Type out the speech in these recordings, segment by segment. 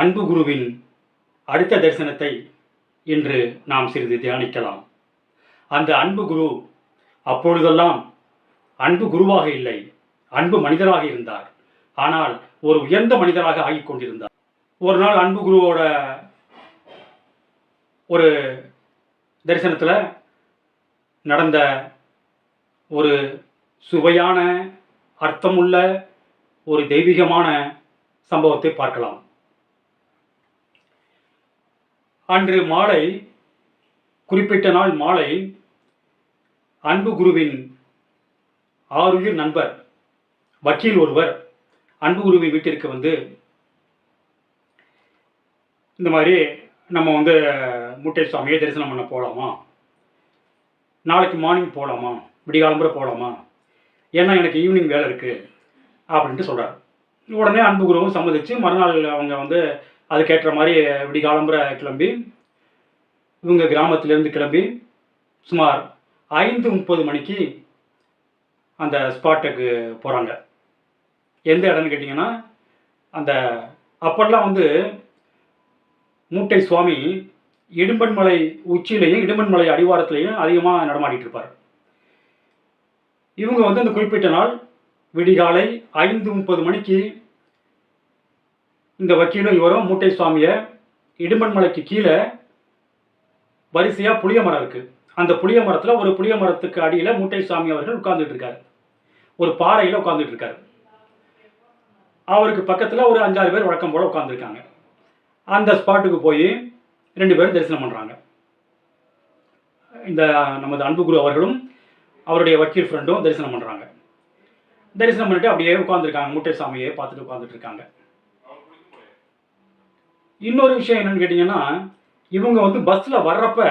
அன்பு குருவின் அடுத்த தரிசனத்தை இன்று நாம் சிறிது தியானிக்கலாம். அந்த அன்பு குரு அப்பொழுதெல்லாம் அன்பு குருவாக இல்லை அன்பு மனிதராக இருந்தார். ஆனால் ஒரு உயர்ந்த மனிதராக ஆகிக் கொண்டிருந்தார். ஒரு நாள் அன்பு குருவோட ஒரு தரிசனத்தில் நடந்த ஒரு சுவையான அர்த்தமுள்ள ஒரு தெய்வீகமான சம்பவத்தை பார்க்கலாம். அன்று மாலை குறிப்பிட்ட நாள் மாலை அன்பு குருவின் ஆறுயிர் நண்பர் வக்கீல் ஒருவர் அன்பு குருவின் வீட்டிற்கு வந்து இந்த மாதிரி நம்ம வந்து முட்டை சுவாமியை தரிசனம் பண்ண போகலாமா நாளைக்கு மார்னிங் போகலாமா விடிகாலம்புற போகலாமா ஏன்னா எனக்கு ஈவினிங் வேலை இருக்குது அப்படின்ட்டு சொல்கிறார் உடனே அன்பு குருவும் சம்மதித்து மறுநாள் அவங்க வந்து அதுக்கேற்ற மாதிரி விடிகாலம்புற கிளம்பி இவங்க கிராமத்திலேருந்து கிளம்பி சுமார் ஐந்து முப்பது மணிக்கு அந்த ஸ்பாட்டுக்கு போகிறாங்க எந்த இடம்னு கேட்டிங்கன்னா அந்த அப்பெல்லாம் வந்து மூட்டை சுவாமி இடும்பன்மலை உச்சியிலையும் இடும்பன்மலை அடிவாரத்துலையும் அதிகமாக நடமாடிட்டு இருப்பார். இவங்க வந்து அந்த குறிப்பிட்ட நாள் விடிகாலை ஐந்து முப்பது மணிக்கு இந்த வக்கீலும் இவரும் மூட்டை சுவாமியை இடும்பன்மலைக்கு கீழே வரிசையாக புளிய மரம் இருக்குது அந்த புளிய மரத்தில் ஒரு புளிய மரத்துக்கு அடியில் மூட்டை சுவாமி அவர்கள் உட்கார்ந்துட்டு இருக்காரு. ஒரு பாறையில் உட்கார்ந்துட்டு இருக்காரு. அவருக்கு பக்கத்தில் ஒரு அஞ்சாறு பேர் வழக்கம் போல் உட்காந்துருக்காங்க அந்த ஸ்பாட்டுக்கு போய் ரெண்டு பேரும் தரிசனம் பண்ணுறாங்க இந்த நமது அன்பு குரு அவர்களும் அவருடைய வக்கீல் ஃப்ரெண்டும் தரிசனம் பண்ணுறாங்க தரிசனம் பண்ணிட்டு அப்படியே உட்காந்துருக்காங்க மூட்டை சாமியை பார்த்துட்டு உட்காந்துட்டு இருக்காங்க. இன்னொரு விஷயம் என்னன்னு கேட்டிங்கன்னா இவங்க வந்து பஸ்ஸில் வர்றப்ப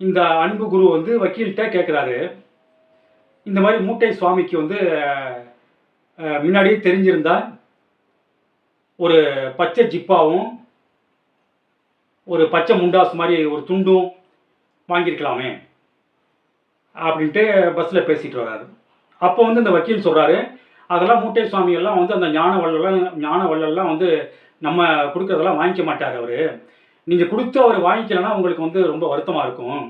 இந்த அன்பு குரு வந்து வக்கீல்கிட்ட கேட்குறாரு இந்த மாதிரி மூட்டை சுவாமிக்கு வந்து முன்னாடியே தெரிஞ்சிருந்தா ஒரு பச்சை ஜிப்பாவும் ஒரு பச்சை முண்டாஸ் மாதிரி ஒரு துண்டும் வாங்கியிருக்கலாமே அப்படின்ட்டு பஸ்ஸில் பேசிட்டு வர்றாரு. அப்போ வந்து இந்த வக்கீல் சொல்கிறாரு அதெல்லாம் மூட்டை சுவாமி எல்லாம் வந்து அந்த ஞான வள்ளலாம் ஞான வள்ளல்லாம் வந்து நம்ம கொடுக்குறதெல்லாம் வாங்கிக்க மாட்டார் அவர். நீங்கள் கொடுத்து அவர் வாங்கிக்கலன்னா உங்களுக்கு வந்து ரொம்ப வருத்தமாக இருக்கும்.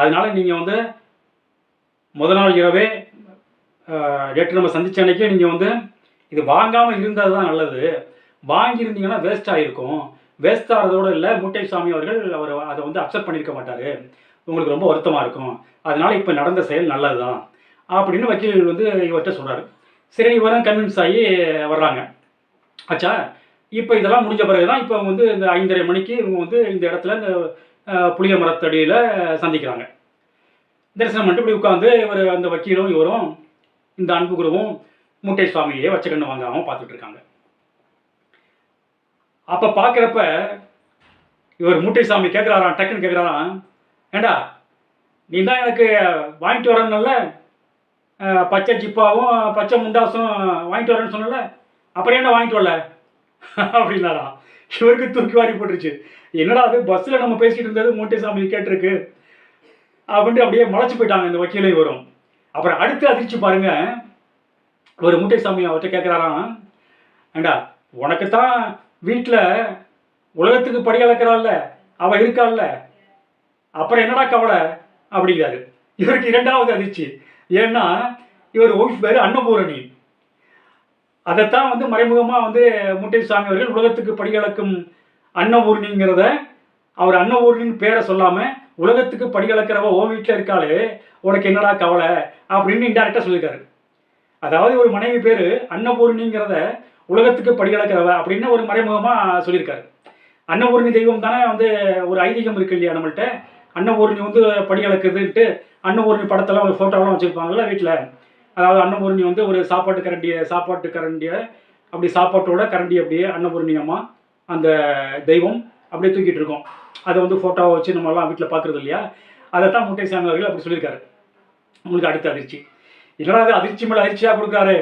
அதனால நீங்கள் வந்து முதல் நாள் இரவே டேட்டு நம்ம சந்தித்த அன்னைக்கே நீங்கள் வந்து இது வாங்காமல் இருந்தது தான் நல்லது. வாங்கியிருந்தீங்கன்னா வேஸ்ட் ஆகிருக்கும் வேஸ்ட் ஆகிறதோடு இல்லை மூட்டை சாமி அவர்கள் அவர் அதை வந்து அக்செப்ட் பண்ணியிருக்க மாட்டார். உங்களுக்கு ரொம்ப வருத்தமாக இருக்கும். அதனால் இப்போ நடந்த செயல் நல்லது தான். அப்படின்னு வக்கீல் வந்து இவர்கிட்ட சொல்கிறாரு சரி இவரும் கன்வின்ஸ் ஆகி வர்றாங்க. ஆச்சா இப்போ இதெல்லாம் முடிஞ்ச பிறகு தான் இப்போ வந்து இந்த ஐந்தரை மணிக்கு இவங்க வந்து இந்த இடத்துல இந்த புளிய மரத்தடியில் சந்திக்கிறாங்க. தரிசனம் மட்டும் இப்படி உட்காந்து இவர் அந்த வக்கீலும் இவரும் இந்த அன்பு குருவும் முட்டை சுவாமியே வச்ச கண்ணு வாங்காமல் பார்த்துட்டு இருக்காங்க. அப்போ பார்க்குறப்ப இவர் மூட்டை சாமி கேட்குறாராம் டக்குன்னு கேட்குறாராம் ஏண்டா நீ தான் எனக்கு வாங்கிட்டு வரணும்ல பச்சை ஜிப்பாவும் பச்சை முண்டாசும் வாங்கிட்டு வரேன்னு சொன்னல அப்புறம் என்ன வாங்கிட்டு வரல? அப்படின்னாரா? இவருக்கு தூக்கி வாரி போட்டுருச்சு. என்னடா அது? பஸ்ஸில் நம்ம பேசிட்டு இருந்தது மூட்டைசாமி கேட்டிருக்கு. அப்படின்ட்டு அப்படியே முளைச்சு போயிட்டாங்க இந்த வக்கீலையும் வரும் அப்புறம் அடுத்து அதிர்ச்சி பாருங்க. ஒரு மூட்டைசாமி அவர்கிட்ட கேட்குறாராம் ஏண்டா உனக்கு தான் வீட்டில் உலகத்துக்கு படி அளக்கிறாள்ல. அவள் இருக்காள்ல. அப்புறம் என்னடா கவலை? அப்படிங்கிறாரு. இவருக்கு இரண்டாவது அதிர்ச்சி. ஏன்னா இவர் ஒய்ஃப் பேர் அன்னபூரணி. அதைத்தான் வந்து மறைமுகமாக வந்து முட்டைசாமி அவர்கள் உலகத்துக்கு படிகளக்கும் அன்னபூர்ணிங்கிறத அவர் அன்னபூர்ணின்னு பேரை சொல்லாமல் உலகத்துக்கு படிகளக்கிறவ ஓ வீட்டில் இருக்காளே உனக்கு என்னடா கவலை? அப்படின்னு இன்டெரக்டாக சொல்லியிருக்காரு அதாவது ஒரு மனைவி பேர் அன்னபூர்ணிங்கிறத உலகத்துக்கு படிகளக்கிறவ அப்படின்னு ஒரு மறைமுகமாக சொல்லியிருக்காரு அன்னபூர்ணி தெய்வம் தானே வந்து ஒரு ஐதீகம் இருக்கு இல்லையா நம்மள்கிட்ட அன்னபூர்ணி வந்து படிகளக்குதுன்ட்டு அன்னபூர்ணி படத்தெல்லாம் ஒரு ஃபோட்டோலாம் வச்சுருப்பாங்கல்ல வீட்டில் அதாவது அன்னபூரணி வந்து ஒரு சாப்பாட்டு கரண்டியை சாப்பாட்டு கரண்டியை அப்படி சாப்பாட்டோட கரண்டி அப்படியே அன்னபூர்ணியமாக அந்த தெய்வம் அப்படியே தூக்கிட்டு இருக்கோம். அதை வந்து ஃபோட்டோவை வச்சு நம்மலாம் வீட்டில் பார்க்குறது இல்லையா? அதை தான் முட்டைசாமி அவர்கள் அப்படி சொல்லியிருக்காரு. உங்களுக்கு அடுத்த அதிர்ச்சி. என்னடா அது அதிர்ச்சி மேலே அதிர்ச்சியாக கொடுக்காரு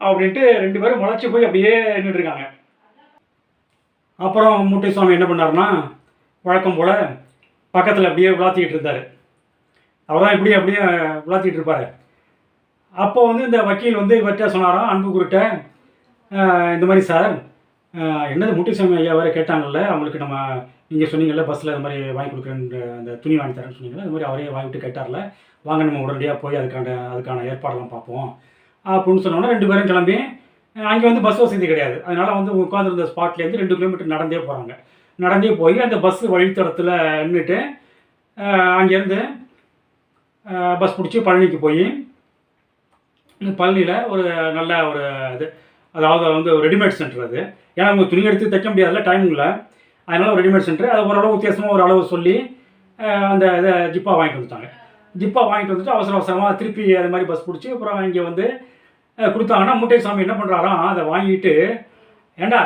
அப்படின்ட்டு ரெண்டு பேரும் முளைச்சி போய் அப்படியே நின்றுட்டு இருக்காங்க. அப்புறம் மூட்டை சுவாமி என்ன பண்ணாருன்னா வழக்கம் போல் பக்கத்தில் அப்படியே விளாத்திக்கிட்டு இருந்தார். அவர் தான் இப்படி அப்படியே விளாத்திக்கிட்டு இருப்பார். அப்போ வந்து இந்த வக்கீல் வந்து இவர்கிட்ட சொன்னாராம் அன்பு குருட்ட. இந்த மாதிரி சார் என்னது முட்டிசாமி ஐயா வேறு கேட்டாங்கல்ல அவங்களுக்கு நம்ம நீங்கள் சொன்னீங்கல்ல பஸ்ஸில் இந்த மாதிரி வாங்கி கொடுக்குறேன்ற அந்த துணி வாங்கி தரேன்னு சொன்னீங்கல்ல இந்த மாதிரி அவரே வாங்கிட்டு கேட்டார்ல. வாங்க நம்ம உடனடியாக போய் அதுக்கான அதுக்கான ஏற்பாடெல்லாம் பார்ப்போம். அப்படின்னு சொன்னோன்னே ரெண்டு பேரும் கிளம்பி அங்கே வந்து பஸ் வசதி கிடையாது. அதனால் வந்து உட்காந்துருந்த ஸ்பாட்லேருந்து ரெண்டு கிலோமீட்டர் நடந்தே போகிறாங்க நடந்தே போய் அந்த பஸ் வழித்தடத்தில் நின்றுட்டு அங்கேருந்து பஸ் பிடிச்சி பழனிக்கு போய் பழனியில் ஒரு நல்ல ஒரு இது. அதாவது வந்து ஒரு ரெடிமேட் சென்டர் அது. ஏன்னா அவங்க துணி எடுத்து தைக்க முடியாதுல்ல இல்லை அதனால் ஒரு ரெடிமேட் சென்டர் அதை ஓரளவு வித்தியாசமாக ஒரு அளவு சொல்லி அந்த இதை ஜிப்பா வாங்கிட்டு வந்துட்டாங்க. ஜிப்பா வாங்கிட்டு வந்துட்டு அவசர அவசரமாக திருப்பி அது மாதிரி பஸ் பிடிச்சி அப்புறம் இங்கே வந்து கொடுத்தாங்கன்னா முட்டை சாமி என்ன பண்ணுறாராம் அதை வாங்கிட்டு ஏண்டா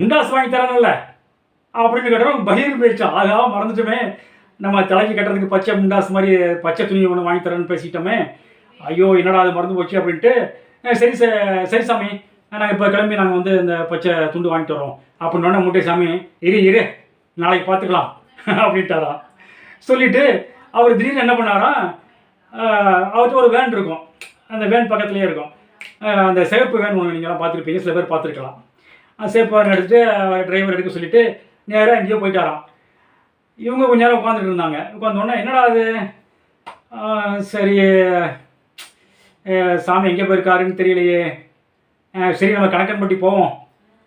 முண்டாஸ் வாங்கி தரானல்ல அப்படின்னு கேட்டோம் பகிர் போயிடுச்சு. ஆகா மறந்துட்டோமே. நம்ம தலைக்கு கட்டுறதுக்கு பச்சை முண்டாஸ் மாதிரி பச்சை துணி ஒன்று வாங்கி தரேன்னு பேசிட்டோமே ஐயோ என்னடா அது மறந்து போச்சு அப்படின்ட்டு சரி சரி சாமி. நாங்கள் இப்போ கிளம்பி நாங்கள் வந்து இந்த பச்சை துண்டு வாங்கிட்டு வரோம் அப்படின்னோடனே முட்டை சாமி இரு இரு. நாளைக்கு பார்த்துக்கலாம் அப்படின்ட்டாராம். சொல்லிட்டு அவர் திடீர்னு என்ன பண்ணாரா அவருக்கு அவர்கிட்ட ஒரு வேன் இருக்கும். அந்த வேன் பக்கத்துலேயே இருக்கும். அந்த சிகப்பு வேன் ஒன்று நீங்களாம் பார்த்துருப்பீங்க சில பேர் பார்த்துருக்கலாம் அந்த சிவப்பு வேன் எடுத்துகிட்டு டிரைவர் எடுக்க சொல்லிட்டு நேராக எங்கேயோ போயிட்டாராம். இவங்க கொஞ்ச நேரம் உட்காந்துட்டு இருந்தாங்க. உட்காந்தோடனே என்னடா அது? சரி சாமி எங்கே போயிருக்காருன்னு தெரியலையே. சரி நம்ம கணக்கன்பட்டி போவோம்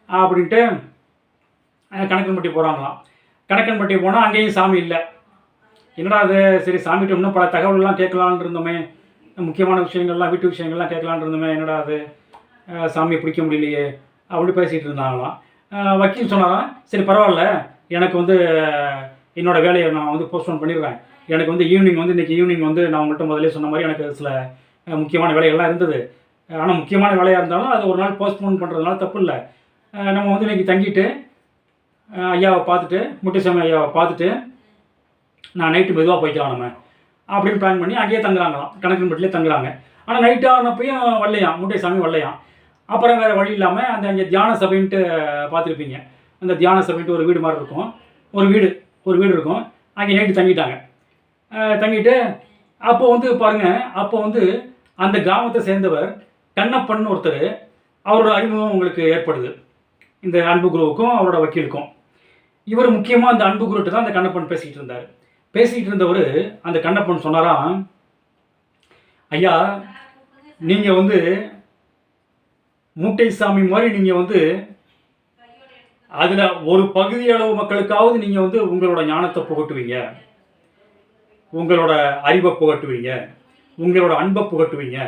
அப்படின்ட்டு கணக்கன்பட்டி போகிறாங்களாம் கணக்கன்பட்டி போனால் அங்கேயும் சாமி இல்லை. என்னடா அது சரி சாமிகிட்ட இன்னும் பல தகவல்லாம் கேட்கலான்னு இருந்தோமே. முக்கியமான விஷயங்கள்லாம் வீட்டு விஷயங்கள்லாம் கேட்கலான் இருந்தோமே. என்னடா அது சாமியை பிடிக்க முடியலையே அப்படி பேசிகிட்டு இருந்தாங்களாம். வக்கீல் சொன்னாராம் சரி பரவாயில்ல. எனக்கு வந்து என்னோடய என்னோட வேலையை நான் வந்து போஸ்ட்போன் பண்ணிடுறேன். எனக்கு வந்து ஈவினிங் வந்து இன்றைக்கி ஈவினிங் வந்து நான் உங்கள்கிட்ட முதலே சொன்ன மாதிரி எனக்கு சில முக்கியமான வேலைகள்லாம் இருந்தது. ஆனால் முக்கியமான வேலையாக இருந்தாலும் அது ஒரு நாள் போஸ்ட்போன் பண்ணுறதுனால தப்பு இல்லை நம்ம வந்து இன்றைக்கி தங்கிட்டு ஐயாவை பார்த்துட்டு முத்துசாமி ஐயாவை பார்த்துட்டு நான் நைட்டு மெதுவாக போய்க்கலாம் நம்ம. அப்படின்னு பிளான் பண்ணி அங்கேயே தங்குறாங்களாம். கணக்கன்பட்டிலே தங்குறாங்க. ஆனால் நைட் ஆனப்பையும் வரலையாம். முட்டைசாமி வரலையாம். அப்புறம் வேறு வழி இல்லாமல் அந்த அங்கே தியான சபைன்ட்டு பார்த்துருப்பீங்க. அந்த தியான சபைன்ட்டு ஒரு வீடு மாதிரி இருக்கும். ஒரு வீடு ஒரு வீடு இருக்கும். அங்கே நைட்டு தங்கிட்டாங்க. தங்கிட்டு அப்போ வந்து பாருங்கள் அப்போ வந்து அந்த கிராமத்தை சேர்ந்தவர் கண்ணப்பன் ஒருத்தர். அவரோட அறிமுகம் உங்களுக்கு ஏற்படுது. இந்த அன்பு குருவுக்கும் அவரோட வக்கீலுக்கும். இவர் முக்கியமாக அந்த அன்பு குருட்டு தான் அந்த கண்ணப்பன் பேசிக்கிட்டு இருந்தார். பேசிக்கிட்டு இருந்தவர் அந்த கண்ணப்பன் சொன்னாராம் ஐயா நீங்கள் வந்து மூட்டை சாமி மாதிரி நீங்கள் வந்து அதில் ஒரு பகுதி அளவு மக்களுக்காவது நீங்கள் வந்து உங்களோட ஞானத்தை புகட்டுவீங்க. உங்களோட அறிவை புகட்டுவீங்க. உங்களோட அன்பை புகட்டுவீங்க.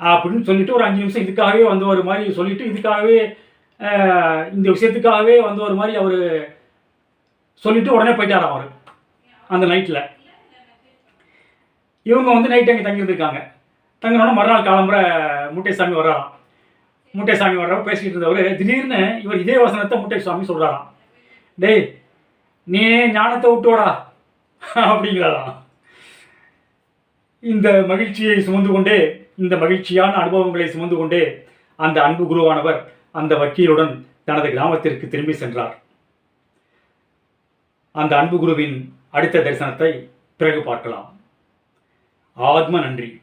அப்படின்னு சொல்லிட்டு ஒரு அஞ்சு நிமிஷம் இதுக்காகவே வந்து ஒரு மாதிரி சொல்லிட்டு இதுக்காகவே இந்த விஷயத்துக்காகவே வந்து ஒரு மாதிரி அவர் சொல்லிட்டு உடனே போயிட்டாராம் அவர். அந்த நைட்டில் இவங்க வந்து நைட் அங்கே தங்கியிருந்துருக்காங்க தங்கினோட மறுநாள் காலம்புரை முட்டைசாமி வர்றாராம். முட்டைசாமி வர்றவர் பேசிக்கிட்டு இருந்தவர் திடீர்னு இவர் இதே வசனத்தை முட்டைசாமி சொல்கிறாராம் டேய் நீ ஞானத்தை விட்டோடா அப்படிங்கிறாராம். இந்த மகிழ்ச்சியை சுமந்து கொண்டே இந்த மகிழ்ச்சியான அனுபவங்களை சுமந்து கொண்டே அந்த அன்பு குருவானவர் அந்த வக்கீலுடன் தனது கிராமத்திற்கு திரும்பி சென்றார். அந்த அன்பு குருவின் அடுத்த தரிசனத்தை பிறகு பார்க்கலாம். ஆத்ம நன்றி.